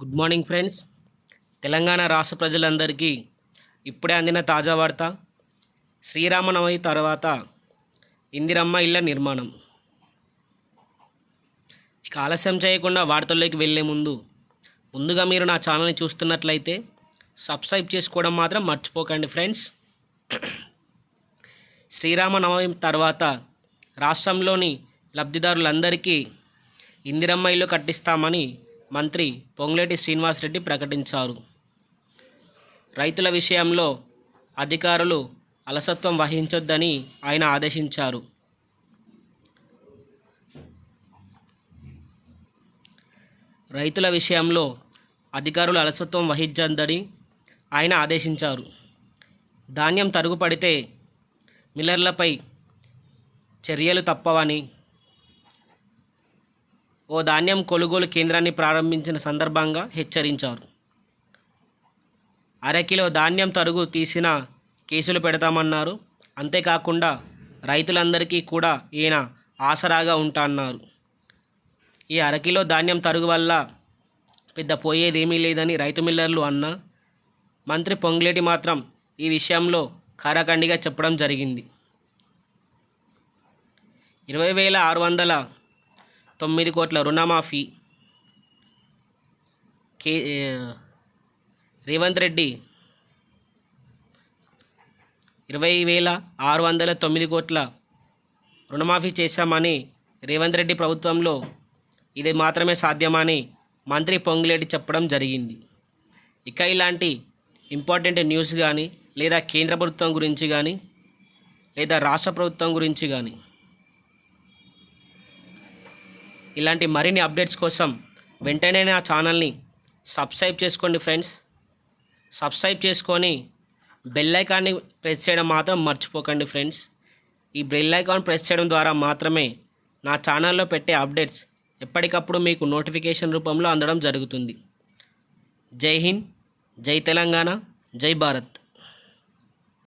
Good morning friends. Telangana రాష్ట్ర ప్రజలందరికీ ఇప్పుడే అందిన తాజా వార్త శ్రీరామనవమి తర్వాత ఇందిరమ్మ ఇళ్ళ నిర్మాణం. ఇక ఆలస్యం చేయకుండా వార్తల్లోకి వెళ్ళే ముందు ముందుగా మీరు నా ఛానల్ని చూస్తున్నట్లయితే సబ్స్క్రైబ్ చేసుకోవడం మాత్రం మర్చిపోకండి ఫ్రెండ్స్. శ్రీరామనవమి తర్వాత రాష్ట్రంలోని లబ్ధిదారులందరికీ ఇందిరమ్మ ఇల్లు కట్టిస్తామని మంత్రి పొంగులేటి శ్రీనివాసరెడ్డి ప్రకటించారు. రైతుల విషయంలో అధికారులు అలసత్వం వహించొద్దని ఆయన ఆదేశించారు. రైతుల విషయంలో అధికారులు అలసత్వం వహించొద్దని ఆయన ఆదేశించారు. ధాన్యం తరుగుపడితే మిల్లర్లపై చర్యలు తప్పవని ఓ ధాన్యం కొనుగోలు కేంద్రాన్ని ప్రారంభించిన సందర్భంగా హెచ్చరించారు. అరకిలో ధాన్యం తరుగు తీసిన కేసులు పెడతామన్నారు. అంతేకాకుండా రైతులందరికీ కూడా ఈయన ఆసరాగా ఉంటా అన్నారు ఈ అరకిలో ధాన్యం తరుగు వల్ల పెద్ద పోయేదేమీ లేదని రైతు మిల్లర్లు అన్న మంత్రి పొంగులేటి మాత్రం ఈ విషయంలో కారాఖండిగా చెప్పడం జరిగింది. ఇరవై వేల ఆరు వందల తొమ్మిది కోట్ల రుణమాఫీ. కే రేవంత్ రెడ్డి ఇరవై వేల ఆరు వందల తొమ్మిది కోట్ల రుణమాఫీ చేశామని రేవంత్ రెడ్డి ప్రభుత్వంలో ఇది మాత్రమే సాధ్యమని మంత్రి పొంగులేటి చెప్పడం జరిగింది. ఇక ఇలాంటి ఇంపార్టెంట్ న్యూస్ కానీ లేదా కేంద్ర ప్రభుత్వం గురించి కానీ లేదా రాష్ట్ర ప్రభుత్వం గురించి కానీ ఇలాంటి మరిన్ని అప్డేట్స్ కోసం వెంటనే నా ఛానల్ని సబ్స్క్రైబ్ చేసుకోండి ఫ్రెండ్స్. సబ్స్క్రైబ్ చేసుకొని బెల్ ఐకాన్ని ప్రెస్ చేయడం మాత్రం మర్చిపోకండి ఫ్రెండ్స్. ఈ బెల్ ఐకాన్ ప్రెస్ చేయడం ద్వారా మాత్రమే నా ఛానల్లో పెట్టే అప్డేట్స్ ఎప్పటికప్పుడు మీకు నోటిఫికేషన్ రూపంలో అందడం జరుగుతుంది. జై హింద్ జై తెలంగాణ జై భారత్.